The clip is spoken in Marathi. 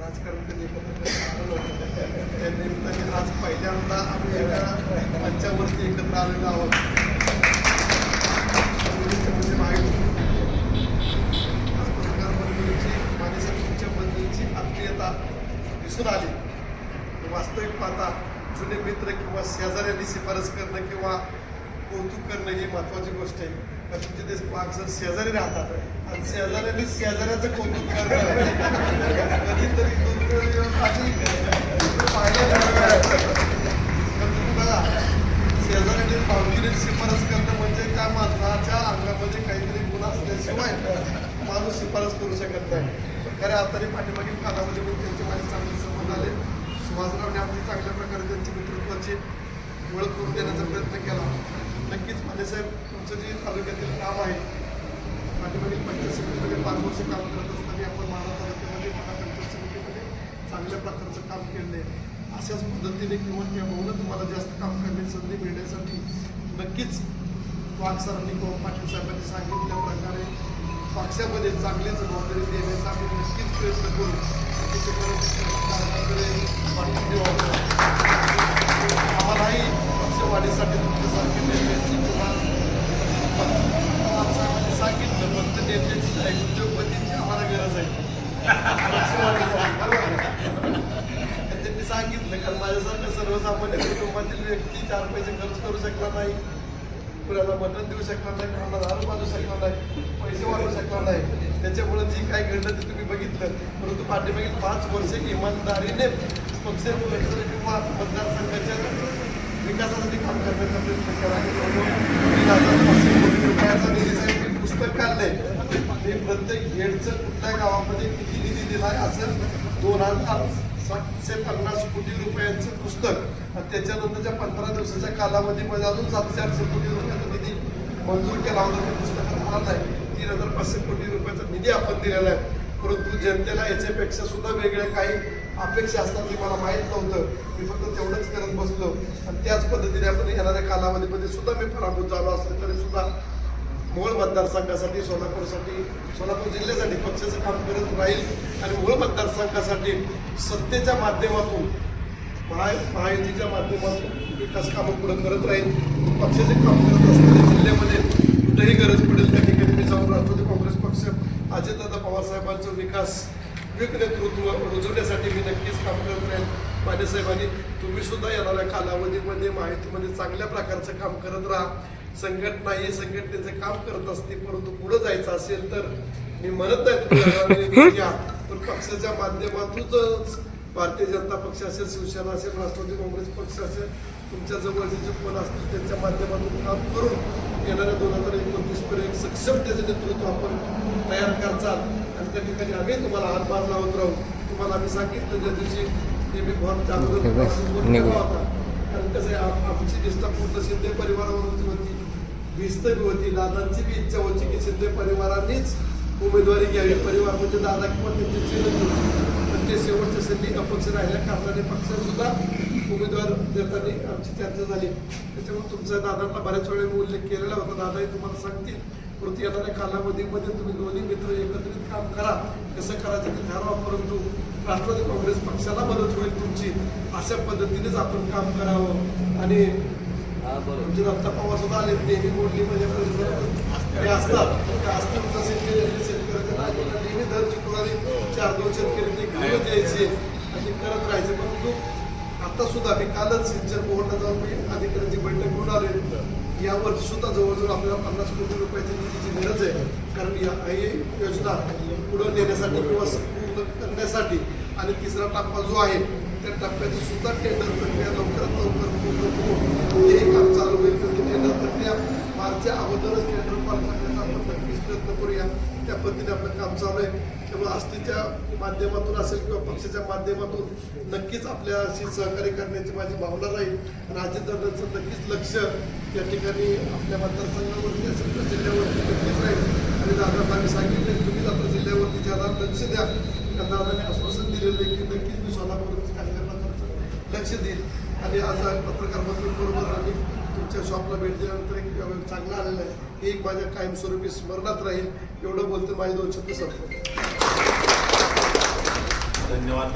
राजकारण त्या निमित्ताने आज पहिल्यांदा आम्ही एका मंचावरती एकत्र आलेलो आहोत. म्हणजे आज पत्रकार मंडळीची माझ्यासाठी तुमच्याबद्दलची आत्मीयता दिसून आली. वास्तविक पाहता जुने मित्र किंवा शेजाऱ्यांनी शिफारस करणं किंवा कौतुक करणं ही महत्त्वाची गोष्ट आहे. कारण तुमचे ते वाघ जर शेजारी राहतात आणि शेजाऱ्यांनी शेजाऱ्याचं कौतुक करणं शिफारस करणं म्हणजे त्या माणसाच्या अंगामध्ये काहीतरी गुण असल्याशिवाय माणूस शिफारस करू शकत नाही. खऱ्या अर्थाने पाठीमागील कालामध्ये पण त्यांचे माझे चांगले संबंध आले. सुभाषरावने आमची चांगल्या प्रकारे त्यांची मित्रत्वाची ओळख करून देण्याचा प्रयत्न केला. नक्कीच साहेब तुमचं जे तालुक्यातील काम आहे पाठीमागील पंचायत समितीमध्ये पाच वर्ष काम करत असताना आपण माडा तालुक्यामध्ये माडा पंचायत समितीमध्ये चांगल्या प्रकारचं काम केलं आहे अशाच पद्धतीने किंवा त्यामुळं तुम्हाला जास्त काम करण्याचं नक्कीच वाघ सरांनी किंवा पाटील साहेबांनी सांगितल्या प्रकारे पक्षामध्ये चांगली जबाबदारी देण्याचा आम्ही नक्कीच प्रयत्न करू. आम्हालाही पक्षवाढीसाठी तुमच्यासारखे नेत्याची किंवा साहेबांनी सांगितलं फक्त नेत्याची नाही उद्योगपतींची आम्हाला गरज आहे. त्यांनी सांगितलं कारण माझ्यासारखं सर्वसामान्य कुटुंबातील व्यक्ती चार पैसे खर्च करू शकला नाही. कुणाला मदत देऊ शकणार नाही कुणाला दारू बांधू शकणार नाही पैसे वाढवू शकणार नाही. त्याच्यामुळे जी काय घडलं ते तुम्ही बघितलं. परंतु पाठीमागील पाच वर्ष इमानदारीने पक्ष किंवा मतदारसंघाच्या विकासासाठी काम करण्याचा प्रयत्न केला आणि जवळजवळ तीन रुपयाचा पुस्तक काढलंय. ते प्रत्येक हेडचं कुठल्या गावामध्ये किती निधी दिलाय असं दोन हजार सातशे पन्नास कोटी रुपयांचं पुस्तक आणि त्याच्यानंतरच्या पंधरा दिवसाच्या कालावधीमध्ये अजून सातशे आठशे कोटी रुपयाचा निधी मंजूर केला होता ते पुस्तक आला नाही. तीन हजार पाचशे कोटी रुपयाचा निधी आपण दिलेला आहे. परंतु जनतेला याच्यापेक्षा सुद्धा वेगळ्या काही अपेक्षा असतात हे मला माहीत नव्हतं. मी फक्त तेवढंच करत बसलो. आणि त्याच पद्धतीने आपण येणाऱ्या कालावधीमध्ये सुद्धा मी पराभूत झालो असले तरी सुद्धा मूळ मतदारसंघासाठी सोलापूरसाठी सोलापूर जिल्ह्यासाठी पक्षाचं काम करत राहील आणि मूळ मतदारसंघासाठी सत्तेच्या माध्यमातून महा महायुतीच्या माध्यमातून विकास कामं पुढे करत राहील. पक्षाचे काम करत असताना जिल्ह्यामध्ये कुठेही गरज पडेल त्या ठिकाणी मी जाऊन राष्ट्रवादी काँग्रेस पक्ष अजितदादा पवारसाहेबांचा विकास विक नेतृत्व रुजवण्यासाठी मी नक्कीच काम करत राहील. माने साहेबांनी तुम्ही सुद्धा येणाऱ्या कालावधीमध्ये माहितीमध्ये चांगल्या प्रकारचं काम करत राहा. संघटना ही संघटनेचं काम करत असते परंतु पुढे जायचं असेल तर मी म्हणत नाही पण पक्षाच्या माध्यमातूनच भारतीय जनता पक्ष असेल शिवसेना असेल राष्ट्रवादी काँग्रेस पक्ष असेल तुमच्या जवळचे जे कोण असतील त्यांच्या माध्यमातून काम करून येणाऱ्या दोन हजार एकोणतीस पर्यंत सक्षमतेचं नेतृत्व आपण तयार करचाल. आणि त्या ठिकाणी आम्ही तुम्हाला हातभार लावत राहू. तुम्हाला आम्ही सांगितलं ज्या दिवशी ते मी फॉर्म निघू. होता कारण कसं आमची निष्ठा पूर्ण शिंदे परिवारावरती होती. भिस्त बी होती. दादांची बी इच्छा होती की शिंदे परिवारांनीच उमेदवारी घ्यावी. परिवार म्हणजे दादा किंवा त्यांचे चिरंजीव. पण ते शेवटच्या संधी अपक्ष राहिल्या कारणाने पक्षसुद्धा उमेदवार देताना आमची चर्चा झाली. त्याच्यामुळे तुमच्या दादांना बऱ्याच वेळा मी उल्लेख केलेला होता. दादाही तुम्हाला सांगतील परंतु येणाऱ्या कालावधीमध्ये तुम्ही दोन्ही मित्र एकत्रित काम करा. कसं करायचं ते ठरवा. परंतु राष्ट्रवादी काँग्रेस पक्षाला मदत होईल तुमची. अशा पद्धतीनेच आपण काम करावं. आणि तुमचे दत्ता पवार सुद्धा आले नेहमी बोलली म्हणजे परिसरात असतात. ते असतात शेतकऱ्याच्या नेहमी दर शुक्रवारी चार दोन शेतकरी घेऊन द्यायचे आणि करत राहायचे. परंतु आता सुद्धा मी कालच सिंचन बोर्डला जाऊन मी अधिकाऱ्यांची बैठक घेऊन आले या वर्षी सुद्धा जवळजवळ आपल्याला पन्नास कोटी रुपयाची निधीची गरज आहे. कारण या ही योजना पुढे नेण्यासाठी किंवा पूर्ण करण्यासाठी आणि तिसरा टप्पा जो आहे त्या टप्प्याची सुद्धा टेंडर प्रक्रिया लवकरात लवकर पूर्ण करून हे काम चालू होईल. तर टेंडर प्रक्रिया मार्चच्या अगोदरच टेंडर पार करण्याचा आपण नक्कीच प्रयत्न करूया. त्या पद्धतीने आपलं काम चालू आहे. त्यामुळे आस्थेच्या माध्यमातून असेल किंवा पक्षाच्या माध्यमातून नक्कीच आपल्याशी सहकार्य करण्याची माझी भावना राहील. आणि अजितदादांचं नक्कीच लक्ष या ठिकाणी आपल्या मतदारसंघावरती असेल तर जिल्ह्यावरती नक्कीच राहील. आणि दादांना आम्ही सांगितले तुम्ही आता जिल्ह्यावरती ज्यादा लक्ष द्या त्या दादाने आश्वासन दिलेलं आहे की नक्कीच मी सोलापूरमध्ये चांगल्या प्रकारचं लक्ष देईल. आणि आज पत्रकार बरोबर आम्ही तुमच्या शॉपला भेट दिल्यानंतर एक चांगलं आलेलं आहे. हे एक माझ्या कायमस्वरूपी स्मरणात राहील. एवढं बोलतं माझे दोन शब्द संपतो धन्यवाद.